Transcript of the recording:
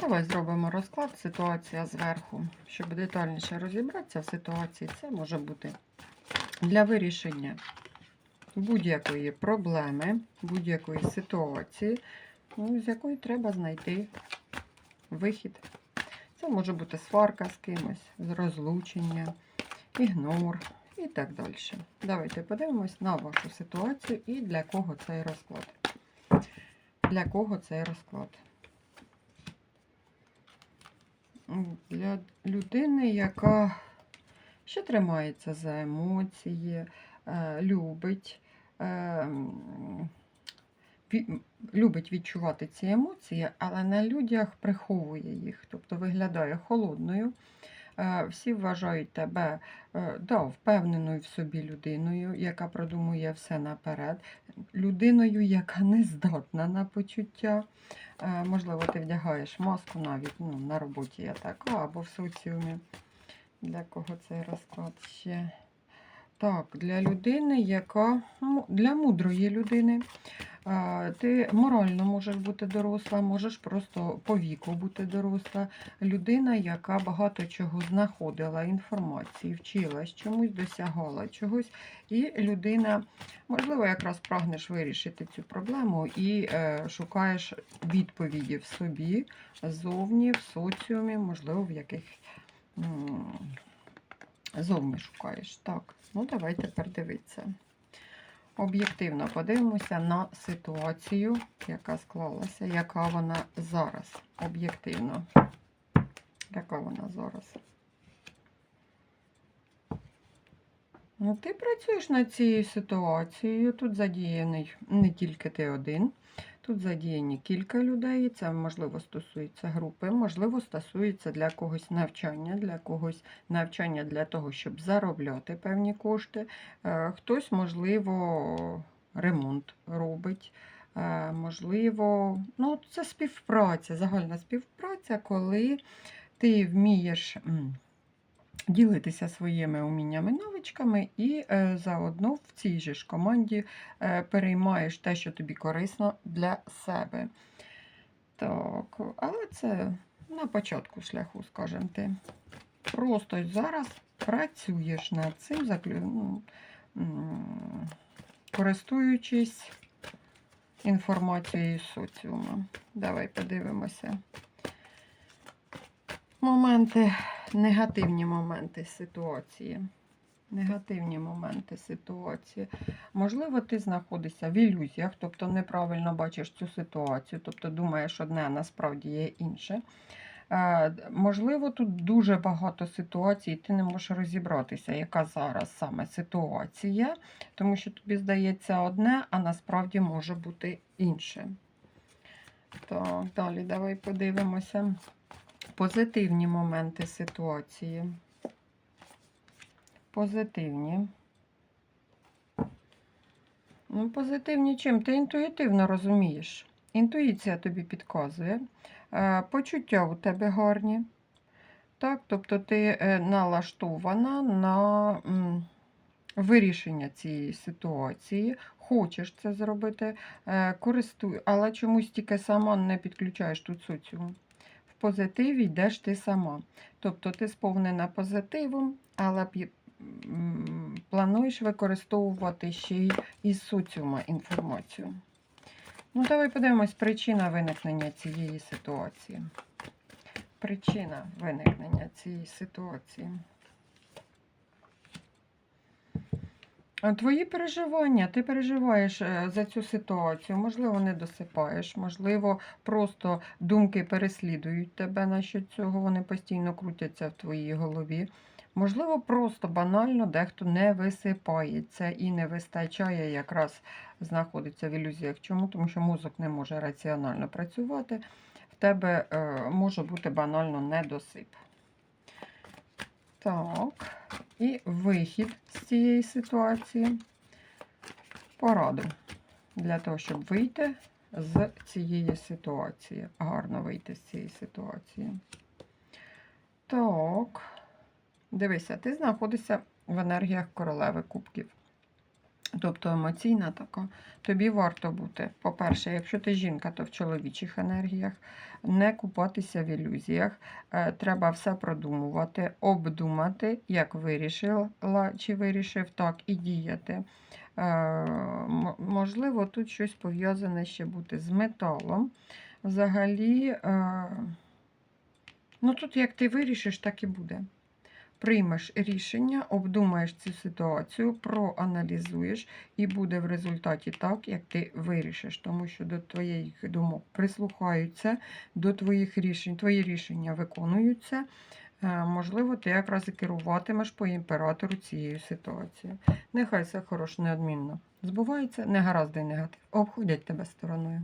Давай зробимо розклад, ситуація зверху. Щоб детальніше розібратися в ситуації, це може бути для вирішення будь-якої проблеми, будь-якої ситуації, ну, з якої треба знайти вихід. Це може бути сварка з кимось, розлучення, ігнор і так далі. Давайте подивимось на вашу ситуацію і для кого цей розклад. Для кого цей розклад? Для людини, яка ще тримається за емоції, е, любить, е, любить відчувати ці емоції, але на людях приховує їх, тобто виглядає холодною. Е, Всі вважають тебе е, да, впевненою в собі людиною, яка продумує все наперед, людиною, яка не здатна на почуття. Е, Можливо, ти вдягаєш маску навіть ну, на роботі я така, або в соціумі. Для кого цей розклад ще? Так, для людини, яка ну, для мудрої людини. Ти морально можеш бути доросла, можеш просто по віку бути доросла. Людина, яка багато чого знаходила, інформації, вчилась, чомусь досягала чогось. І людина, можливо, якраз прагнеш вирішити цю проблему і е, шукаєш відповіді в собі, зовні, в соціумі, можливо, в яких зовні шукаєш. Так, ну давай тепер дивитися. Об'єктивно подивимося на ситуацію, яка склалася, яка вона зараз. Об'єктивно. Яка вона зараз? Ну, ти працюєш над цією ситуацією. Тут задіяний не тільки ти один. Тут задіяні кілька людей. Це можливо стосується групи, можливо, стосується для когось навчання, для когось навчання для того, щоб заробляти певні кошти. Е, Хтось, можливо, ремонт робить. Е, Можливо, ну, це співпраця, загальна співпраця, коли ти вмієш ділитися своїми уміннями, навичками, і е, заодно в цій же ж команді е, переймаєш те, що тобі корисно для себе. Так, але це на початку шляху, скажімо ти. Просто зараз працюєш над цим, заклю... ну, користуючись інформацією з соціуму. Давай подивимося. Моменти, негативні моменти ситуації. Негативні моменти ситуації. Можливо, ти знаходишся в ілюзіях, тобто неправильно бачиш цю ситуацію, тобто думаєш одне, а насправді є інше. Е, Можливо, тут дуже багато ситуацій, ти не можеш розібратися, яка зараз саме ситуація, тому що тобі здається одне, а насправді може бути інше. Так, далі давай подивимося. Позитивні моменти ситуації. Позитивні. Ну, позитивні чим? Ти інтуїтивно розумієш. Інтуїція тобі підказує. Е, Почуття у тебе гарні. Так, тобто ти е, налаштована на вирішення цієї ситуації, хочеш це зробити, е, користуй, але чомусь тільки сама не підключаєш тут соціум. Позитиві йдеш ти сама. Тобто ти сповнена позитивом, але плануєш використовувати ще й із соціума інформацію. Ну, давай подивимось причина виникнення цієї ситуації. Причина виникнення цієї ситуації. А Твої переживання, ти переживаєш е, за цю ситуацію, можливо, не досипаєш, можливо, просто думки переслідують тебе насчет цього, вони постійно крутяться в твоїй голові. Можливо, просто банально дехто не висипається і не вистачає, якраз знаходиться в ілюзіях. Чому? Тому що мозок не може раціонально працювати, в тебе е, може бути банально недосип. Так, і вихід з цієї ситуації. Пораду для того, щоб вийти з цієї ситуації. Гарно вийти з цієї ситуації. Так, дивися, ти знаходишся в енергіях королеви кубків. Тобто емоційна така, тобі варто бути, по-перше, якщо ти жінка, то в чоловічих енергіях, не купатися в ілюзіях. Е, Треба все продумувати, обдумати, як вирішила чи вирішив так, і діяти. Е, Можливо, тут щось пов'язане ще бути з металом. Взагалі, е, ну тут як ти вирішиш, так і буде. Приймеш рішення, обдумаєш цю ситуацію, проаналізуєш, і буде в результаті так, як ти вирішиш, тому що до твоїх думок прислухаються, до твоїх рішень, твої рішення виконуються. Е, Можливо, ти якраз і керуватимеш по імператору цією ситуацією. Нехай все хороше, неодмінно збувається, негаразди негатив. Обходять тебе стороною.